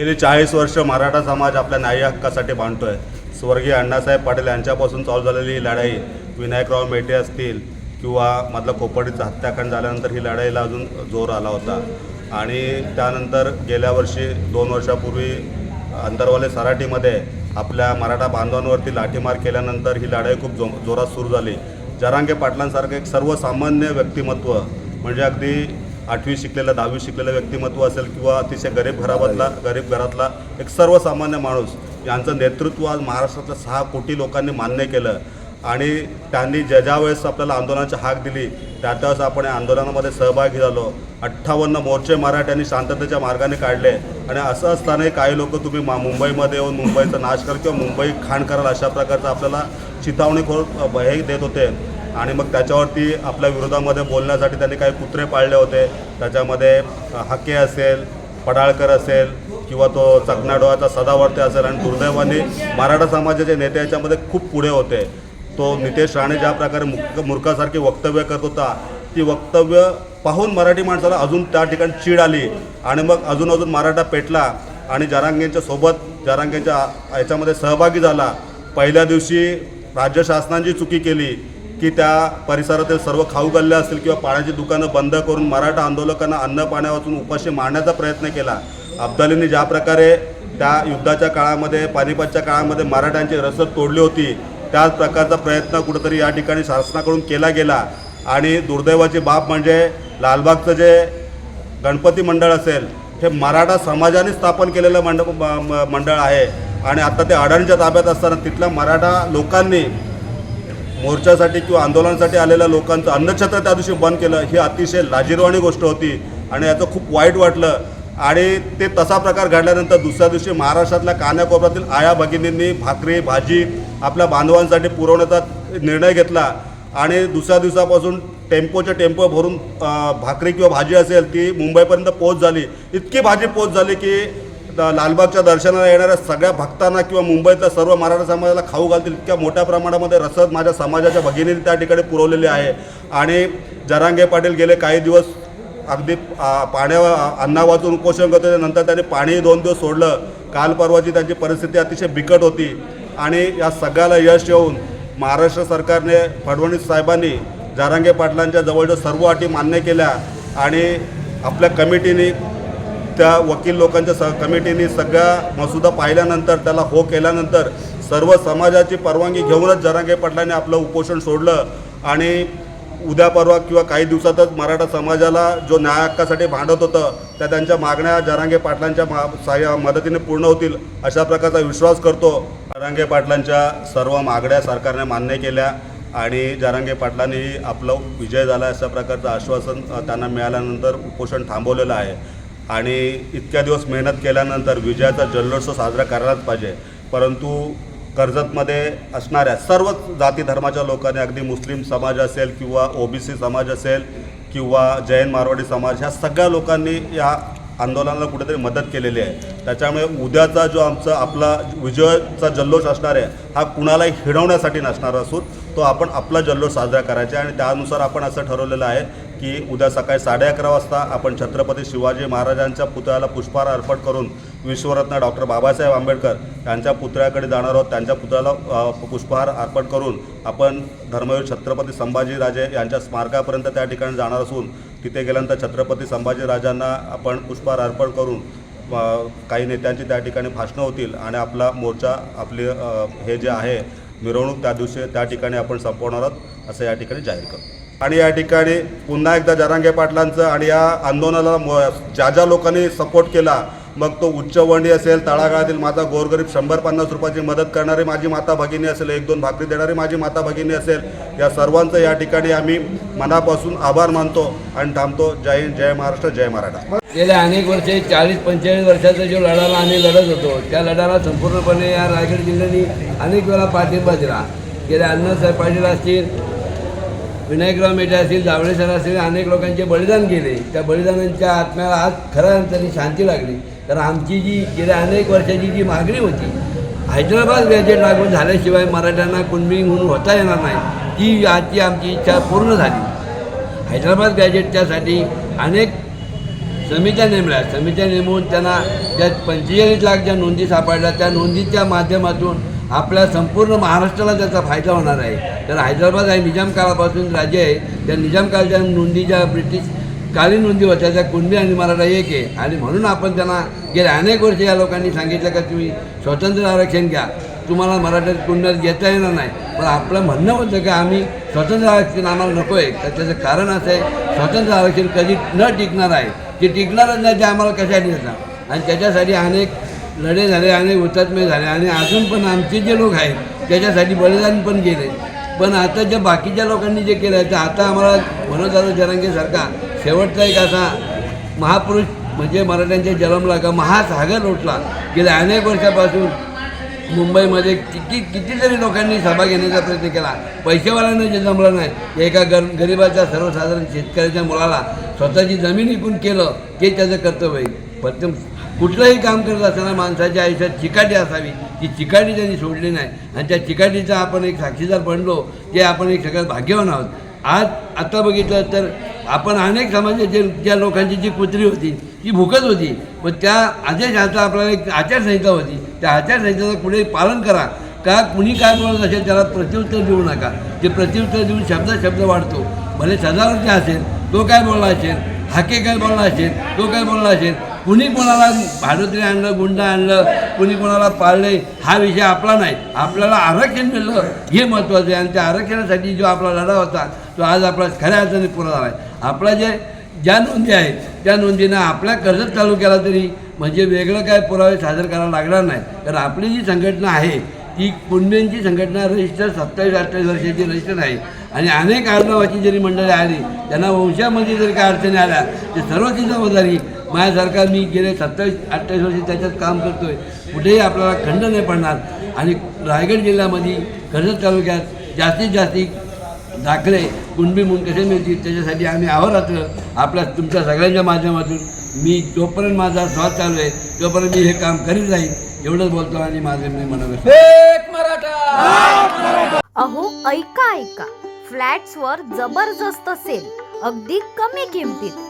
गेली चाळीस वर्ष मराठा समाज आपल्या न्याय हक्कासाठी बांधतोय स्वर्गीय अण्णासाहेब पाटील यांच्यापासून चालू झालेली ही लढाई विनायकराव मेटे असतील किंवा मधला कोपर्डीचा हत्याकांड झाल्यानंतर ही लढाईला अजून जोर आला होता. आणि त्यानंतर गेल्या वर्षी दोन वर्षापूर्वी अंतरवाले सराटीमध्ये आपल्या मराठा बांधवांवरती लाठीमार केल्यानंतर ही लढाई खूप जो जोरात सुरू झाली. जरांगे पाटलांसारखं एक सर्वसामान्य व्यक्तिमत्व म्हणजे अगदी आठवी शिकलेलं दहावी शिकलेलं व्यक्तिमत्व असेल किंवा अतिशय गरीब घराबातला गरीब घरातला एक सर्वसामान्य माणूस यांचं नेतृत्व आज महाराष्ट्रातल्या सहा कोटी लोकांनी मान्य केलं. आणि त्यांनी ज्या ज्या वेळेस आपल्याला आंदोलनाची हाक दिली त्या त्यावेळेस आपण या आंदोलनामध्ये सहभागी झालो. अठ्ठावन्न मोर्चे मराठ्यांनी शांततेच्या मार्गाने काढले. आणि असं असतानाही काही लोक तुम्ही मा मुंबईमध्ये येऊन मुंबईचा नाश कराल किंवा मुंबई खाण कराल अशा प्रकारचं आपल्याला चितावणीखोर हे देत होते. आणि मग त्याच्यावरती आपल्या विरोधामध्ये बोलण्यासाठी त्यांनी काही कुत्रे पाळले होते. त्याच्यामध्ये हाके असेल पडाळकर असेल किंवा तो चकनाडोळाचा सदावर्ते असेल आणि दुर्दैवाने मराठा समाजाचे नेते याच्यामध्ये खूप पुढे होते. तो नितेश राणे ज्या प्रकारे मुक मूर्खासारखी वक्तव्य करत होता ती वक्तव्य पाहून मराठी माणसाला अजून त्या ठिकाणी चीड आली. आणि मग अजून अजून मराठा पेटला आणि जारांगेंच्या सोबत जारांगेंच्या याच्यामध्ये सहभागी झाला. पहिल्या दिवशी राज्य शासनाची चुकी केली की त्या परिसरातील सर्व खाऊ गल्ल्या असतील किंवा पाण्याची दुकानं बंद करून मराठा आंदोलकांना अन्न पाण्यावाचून उपाशी मारण्याचा प्रयत्न केला. अब्दालींनी ज्या प्रकारे त्या युद्धाच्या काळामध्ये पानिपतच्या काळामध्ये मराठ्यांची रसद तोडली होती त्याच प्रकारचा प्रयत्न कुठंतरी या ठिकाणी शासनाकडून केला गेला. आणि दुर्दैवाची बाब म्हणजे लालबागचं जे गणपती मंडळ असेल हे मराठा समाजाने स्थापन केलेलं मंड म- मंडळ आहे. आणि आता ते अडाणीच्या ताब्यात असताना तिथल्या मराठा लोकांनी मोर्चासाठी किंवा आंदोलनासाठी आलेल्या लोकांचं अन्नछत्र त्या दिवशी बंद केलं ही अतिशय लाजिरवाणी गोष्ट होती आणि याचं खूप वाईट वाटलं. आणि ते तसा प्रकार घडल्यानंतर दुसऱ्या दिवशी महाराष्ट्रातल्या कान्याकोपऱ्यातील आया भगिनींनी भाकरी भाजी आपल्या बांधवांसाठी पुरवण्याचा निर्णय घेतला. आणि दुसऱ्या दिवसापासून टेम्पोचे टेम्पो भरून भाकरी किंवा भाजी असेल ती मुंबईपर्यंत पोच झाली. इतकी भाजी पोच झाली की लालबागच्या दर्शनाला येणाऱ्या सगळ्या भक्तांना किंवा मुंबईतल्या सर्व मराठा समाजाला खाऊ घालतील. इतक्या मोठ्या प्रमाणामध्ये रसद माझ्या समाजाच्या भगिनीने त्या ठिकाणी पुरवलेली आहे. आणि जरांगे पाटील गेले काही दिवस अगदी पाण्या अन्ना वाचून उपोषण करत होते. नंतर त्यांनी पाणी दोन दिवस सोडलं. काल परवाची त्यांची परिस्थिती अतिशय बिकट होती. आणि या सगळ्याला यश येऊन महाराष्ट्र सरकारने फडणवीस साहेबांनी जारांगे पाटलांच्या जवळच्या सर्व अटी मान्य केल्या. आणि आपल्या कमिटीने त्या वकील लोकांच्या स कमिटीने सगळा मसुदा पाहिल्यानंतर त्याला हो केल्यानंतर सर्व समाजाची परवानगी घेऊनच जरांगे पाटलांनी आपलं उपोषण सोडलं. आणि उद्या परवा किंवा काही दिवसातच मराठा समाजाला जो न्याय हक्कासाठी भांडत होतं त्या त्यांच्या मागण्या जरांगे पाटलांच्या मा साह्या मदतीने पूर्ण होतील अशा प्रकारचा विश्वास करतो. जरांगे पाटलांच्या सर्व मागण्या सरकारने मान्य केल्या आणि जरांगे पाटलांनी आपलं विजय झाला अशा प्रकारचं आश्वासन त्यांना मिळाल्यानंतर उपोषण थांबवलेलं आहे. आणि इतक्या दिवस मेहनत केल्यानंतर विजयाचा जल्लोत्सव साजरा करायलाच पाहिजे. परंतु कर्जतमध्ये असणाऱ्या सर्वच जाती धर्माच्या लोकांनी अगदी मुस्लिम समाज असेल किंवा ओबीसी समाज असेल किंवा जैन मारवाडी समाज ह्या सगळ्या लोकांनी या आंदोलनाला कुठेतरी मदत केलेली आहे. त्याच्यामुळे उद्याचा जो आमचा आपला विजयाचा जल्लोष असणार आहे हा कुणालाही हिडवण्यासाठी नसणार असून तो आपण आपला जल्लोष साजरा करायचा आहे आणि त्यानुसार आपण असं ठरवलेलं आहे की उद्या सकाळी साडे अकरा वाजता आपण छत्रपती शिवाजी महाराजांच्या पुतळ्याला पुष्पहार अर्पण करून विश्वरत्न डॉक्टर बाबासाहेब आंबेडकर यांच्या पुतळ्याकडे जाणार आहोत. त्यांच्या पुतळ्याला पुष्पहार अर्पण करून आपण धर्मवीर छत्रपती संभाजीराजे यांच्या स्मारकापर्यंत त्या ठिकाणी जाणार असून तिथे गेल्यानंतर छत्रपती संभाजीराजांना आपण पुष्पहार अर्पण करून काही नेत्यांची त्या ठिकाणी भाषणं होतील आणि आपला मोर्चा आपले हे जे आहे मिरवणूक त्या दिवशी त्या ठिकाणी आपण संपवणार आहोत असं या ठिकाणी जाहीर करू आणि या ठिकाणी पुन्हा एकदा जरांगे पाटलांचं आणि या आंदोलनाला म- ज्या ज्या लोकांनी सपोर्ट केला मग तो उच्चवंडी असेल तळागाळातील माझा गोरगरीब शंभर पन्नास रुपयाची मदत करणारी माझी माता भगिनी असेल एक दोन भाकरी देणारी माझी माता भगिनी असेल या सर्वांचं या ठिकाणी आम्ही मनापासून आभार मानतो आणि थांबतो. जय हिंद जय महाराष्ट्र जय मराठा. गेल्या अनेक वर्षे चाळीस पंचेचाळीस वर्षाचा जो लढाला आम्ही लढत होतो त्या लढाला संपूर्णपणे या रायगड जिल्ह्याने अनेक वेळा पाठिंबा दिला. गेल्या अण्णासाहेब पाटील असतील विनायकराव मेटे असतील जावळे सर असतील अनेक लोकांचे बलिदान केले. त्या बलिदानांच्या आत्म्याला आज खऱ्या अर्थाने शांती लागली. तर आमची जी गेल्या अनेक वर्षाची जी मागणी होती हैदराबाद गॅजेट लागून झाल्याशिवाय मराठ्यांना कुणबी म्हणून होता येणार नाही. ती आजची आमची इच्छा पूर्ण झाली. हैदराबाद गॅजेटच्यासाठी अनेक समित्या नेमल्या. समित्या नेमून त्यांना त्या पंचेचाळीस लाख ज्या नोंदी सापडल्या त्या नोंदीच्या माध्यमातून आपल्या संपूर्ण महाराष्ट्राला त्याचा फायदा होणार आहे. तर हैदराबाद आहे निजाम काळापासून राज्य आहे. त्या निजाम काळच्या नोंदी ज्या ब्रिटिश कालीन नोंदी होत्या त्या कुणबी आणि मराठा एक आहे. आणि म्हणून आपण त्यांना गेल्या अनेक वर्ष या लोकांनी सांगितलं का तुम्ही स्वतंत्र आरक्षण घ्या. तुम्हाला मराठ्यात कुंडात घेता येणार नाही. पण आपलं म्हणणं होतं की आम्ही स्वतंत्र आरक्षण आम्हाला नको आहे तर त्याचं कारण असं आहे स्वतंत्र आरक्षण कधी न टिकणार आहे. ते टिकणारच नाही ते आम्हाला कशासाठी येतात आणि त्याच्यासाठी अनेक लढे झाले आणि हुतात्मे झाले आणि अजून पण आमचे जे लोक आहेत त्याच्यासाठी बलिदान पण गेले. पण आता ज्या बाकीच्या लोकांनी जे केलं आहे तर आता आम्हाला मनोज जरांगेसारखा शेवटचा एक असा महापुरुष म्हणजे मराठ्यांच्या जन्मला का महासागर लोटला. गेल्या अनेक वर्षापासून मुंबईमध्ये किती कितीतरी लोकांनी सभा घेण्याचा प्रयत्न केला. पैसेवाल्यांना जे जमलं नाही एका गर गरिबाच्या सर्वसाधारण शेतकऱ्याच्या मुलाला स्वतःची जमीन विकून केलं ते त्याचं कर्तव्य आहे. प्रथम कुठलंही काम करत असताना माणसाच्या आयुष्यात चिकाटी असावी. ती चिकाटी त्यांनी सोडली नाही. आणि त्या चिकाटीचा आपण एक साक्षीदार बनलो ते आपण एक सगळ्यात भाग्यवान आहोत. आज आता बघितलं तर आपण अनेक समाजाचे ज्या लोकांची जी कुत्री होती ती भुकत होती. पण त्या आदेश आता आपल्याला एक आचारसंहिता होती. त्या आचारसंहितेचं पुढे पालन करा. का कुणी काय बोलत असेल त्याला प्रत्युत्तर देऊ नका. ते प्रत्युत्तर देऊन शब्द शब्द वाढतो. भले सदावरती असेल तो काय बोलला असेल हाके काय बोलला असेल तो काय बोलला असेल कुणी कोणाला भारतीय आणलं गुंड आणलं कुणी कोणाला पाळले हा विषय आपला नाही. आपल्याला आरक्षण मिळलं हे महत्त्वाचं आहे. आणि त्या आरक्षणासाठी जो आपला लढा होता तो आज आपला खऱ्या अर्थाने पुरा झाला आहे आपला जे ज्या नोंदी आहेत त्या नोंदीनं आपल्या कर्जत तालुक्याला तरी म्हणजे वेगळं काय पुरावे सादर करायला लागणार नाही. कारण आपली जी संघटना आहे ती कुणब्यांची संघटना रजिस्टर सत्तावीस अठ्ठावीस वर्षाची रजिस्टर आहे. आणि अनेक आडनावाची जरी मंडळी आली त्यांना वंशामध्ये जरी काय अडचणी आल्या ते सर्वांची जबाबदारी माझ्यासारखा मी गेले सत्तावीस अठ्ठावीस वर्षी त्याच्यात काम करतो आहे कुठेही आपल्याला खंड नाही पडणार. आणि रायगड जिल्ह्यामध्ये कर्जत तालुक्यात जास्तीत जास्ती दाखले कुणबी म्हणून कसे मिळतील त्याच्यासाठी आम्ही अहोरात्र आपल्या तुमच्या सगळ्यांच्या माध्यमातून मी जोपर्यंत माझा श्वास चालू आहे तोपर्यंत मी हे काम करीत राहीन. एवढंच बोलतो आणि माझे मी मराठा! अहो ऐका ऐका. फ्लॅट्सवर जबरदस्त सेल अगदी कमी किमतीत.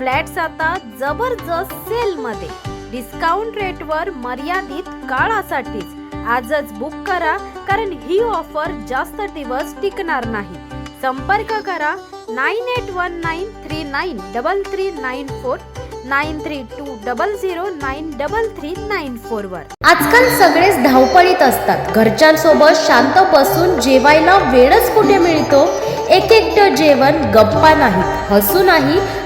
flats आता जबरदस्त सेल मध्ये डिस्काउंट रेटवर मर्यादित काळासाठीच आजच बुक करा कारण ही ऑफर जास्त दिवस टिकणार नाही. संपर्क करा nine eight one nine three nine double three nine four nine three two double zero nine double three nine four वर. आजकाल सगळेच धावपळीत असतात. घरच्यांसोबत शांत बसून जेवायला वेळच कुठे मिळतो? एक एकटं जेवण गप्पा नाही हसू नाही